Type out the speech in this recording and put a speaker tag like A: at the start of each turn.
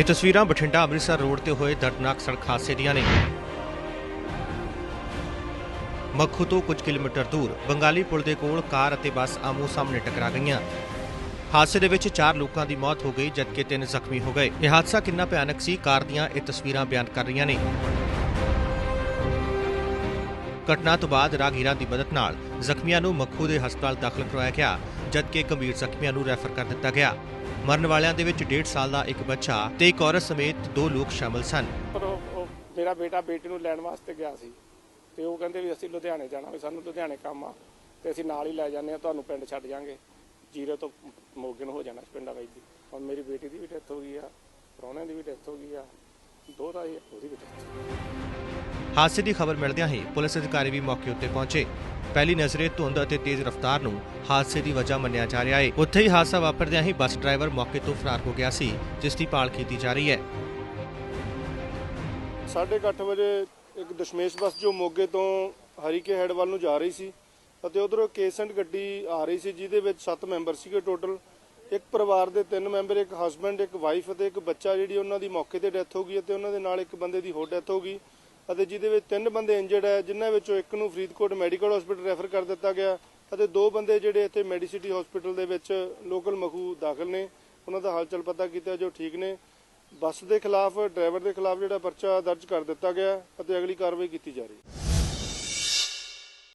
A: ਇਹ ਤਸਵੀਰਾਂ ਬਠਿੰਡਾ ਅੰਮ੍ਰਿਤਸਰ ਰੋਡ ਤੇ ਹੋਏ ਦਰਦਨਾਕ ਸੜਕ ਹਾਦਸੇ ਦੀਆਂ ਨੇ। ਮੱਖੂ ਤੋਂ ਕੁਝ ਕਿਲੋਮੀਟਰ ਦੂਰ ਬੰਗਾਲੀ ਪੁਲ ਦੇ ਕੋਲ ਕਾਰ ਅਤੇ ਬੱਸ ਆਮੋ ਸਾਹਮਣੇ ਟਕਰਾ ਗਈਆਂ। ਹਾਦਸੇ ਦੇ ਵਿੱਚ 4 ਲੋਕਾਂ ਦੀ ਮੌਤ ਹੋ ਗਈ, ਜਦਕਿ 3 ਜ਼ਖਮੀ ਹੋ ਗਏ। ਇਹ ਹਾਦਸਾ ਕਿੰਨਾ ਭਿਆਨਕ ਸੀ, ਕਾਰ ਦੀਆਂ ਇਹ ਤਸਵੀਰਾਂ ਬਿਆਨ ਕਰ ਰਹੀਆਂ ਨੇ। ਘਟਨਾ ਤੋਂ ਬਾਅਦ ਰਾਗੀਰਾਂ ਦੀ ਮਦਦ ਨਾਲ ਜ਼ਖਮੀਆਂ ਨੂੰ ਮੱਖੂ ਦੇ ਹਸਪਤਾਲ ਦਾਖਲ ਕਰਵਾਇਆ ਗਿਆ, ਜਦਕਿ ਗੰਭੀਰ ਜ਼ਖਮੀਆਂ ਨੂੰ ਰੈਫਰ ਕਰ ਦਿੱਤਾ ਗਿਆ। ਮਰਨ ਵਾਲਿਆਂ ਦੇ ਵਿੱਚ 1.5 ਸਾਲ ਦਾ ਇੱਕ ਬੱਚਾ ਤੇ ਇੱਕ ਔਰਤ ਸਮੇਤ ਦੋ ਲੋਕ ਸ਼ਾਮਲ ਸਨ।
B: ਮੇਰਾ ਬੇਟਾ ਬੇਟੀ ਨੂੰ ਲੈਣ ਵਾਸਤੇ ਗਿਆ ਸੀ ਤੇ ਉਹ ਕਹਿੰਦੇ ਵੀ ਅਸੀਂ ਲੁਧਿਆਣੇ ਜਾਣਾ ਵੀ ਸਾਨੂੰ ਲੁਧਿਆਣੇ ਕੰਮ ਆ ਤੇ ਅਸੀਂ ਨਾਲ ਹੀ ਲੈ ਜਾਂਦੇ ਆ ਤੁਹਾਨੂੰ ਪਿੰਡ ਛੱਡ ਜਾਾਂਗੇ। ਜੀਰੋ ਤੋਂ ਮੋਗੇ ਨੂੰ ਹੋ ਜਾਣਾ ਪਿੰਡਾ ਬਾਈ ਦੀ ਹੁਣ ਮੇਰੀ ਬੇਟੀ ਦੀ ਵੀ ਡੈਥ ਹੋ ਗਈ ਆ ਪ੍ਰਾਹੁਣੇ ਦੀ ਵੀ ਡੈਥ ਹੋ ਗਈ ਆ ਦੋ ਦਾ ਉਹਦੀ ਵੀ death
A: ਹਾਦਸੇ ਦੀ ਖਬਰ ਮਿਲਦਿਆਂ ਹੀ ਪੁਲਿਸ ਅਧਿਕਾਰੀ ਵੀ ਮੌਕੇ ਉੱਤੇ ਪਹੁੰਚੇ। ਪਹਿਲੀ ਨਜ਼ਰੇ ਧੁੰਦ ਅਤੇ ਤੇਜ਼ ਰਫ਼ਤਾਰ ਨੂੰ ਹਾਦਸੇ ਦੀ ਵਜ੍ਹਾ ਮੰਨਿਆ ਜਾ ਰਿਹਾ ਹੈ। ਉੱਥੇ ਹੀ ਹਾਦਸਾ ਵਾਪਰਦਿਆਂ ਹੀ ਬੱਸ ਡਰਾਈਵਰ ਮੌਕੇ ਤੋਂ ਫਰਾਰ ਹੋ ਗਿਆ ਸੀ, ਜਿਸ ਦੀ ਭਾਲ ਕੀਤੀ ਜਾ ਰਹੀ ਹੈ।
C: ਸਾਢੇ ਕੁ ਅੱਠ ਵਜੇ ਇੱਕ ਦਸ਼ਮੇਸ਼ ਬੱਸ ਜੋ ਮੋਗੇ ਤੋਂ ਹਰੀਕੇ ਹੈਡ ਵੱਲ ਨੂੰ ਜਾ ਰਹੀ ਸੀ ਅਤੇ ਉਧਰੋਂ ਕੇਸੈਂਟ ਗੱਡੀ ਆ ਰਹੀ ਸੀ, ਜਿਹਦੇ ਵਿੱਚ 7 ਮੈਂਬਰ ਸੀਗੇ ਟੋਟਲ। ਇੱਕ ਪਰਿਵਾਰ ਦੇ ਤਿੰਨ ਮੈਂਬਰ, ਇੱਕ ਹਸਬੰਡ ਇੱਕ ਵਾਈਫ ਅਤੇ ਇੱਕ ਬੱਚਾ ਜਿਹੜੀ ਉਹਨਾਂ ਦੀ ਮੌਕੇ ਤੇ ਡੈਥ ਹੋ ਗਈ ਅਤੇ ਉਹਨਾਂ ਦੇ ਨਾਲ ਇੱਕ ਬੰਦੇ ਦੀ ਹੋਰ ਡੈਥ ਹੋ ਗਈ। ਅਤੇ ਜਿਹਦੇ ਵਿੱਚ ਤਿੰਨ ਬੰਦੇ ਇੰਜਰਡ ਹੈ, ਜਿਨ੍ਹਾਂ ਵਿੱਚੋਂ ਇੱਕ ਨੂੰ ਫਰੀਦਕੋਟ ਮੈਡੀਕਲ ਹਸਪੀਟਲ ਰੈਫਰ ਕਰ ਦਿੱਤਾ ਗਿਆ ਅਤੇ ਦੋ ਬੰਦੇ ਜਿਹੜੇ ਇੱਥੇ ਮੈਡੀਸਿਟੀ ਹਸਪੀਟਲ ਦੇ ਵਿੱਚ ਲੋਕਲ ਮਖੂ ਦਾਖਲ ਨੇ। ਉਹਨਾਂ ਦਾ ਹਾਲਚਲ ਪਤਾ ਕੀਤਾ ਜੋ ਠੀਕ ਨੇ। ਬੱਸ ਦੇ ਖਿਲਾਫ, ਡਰਾਈਵਰ ਦੇ ਖਿਲਾਫ ਜਿਹੜਾ ਪਰਚਾ ਦਰਜ ਕਰ ਦਿੱਤਾ ਗਿਆ ਅਤੇ ਅਗਲੀ ਕਾਰਵਾਈ ਕੀਤੀ ਜਾ ਰਹੀ ਹੈ।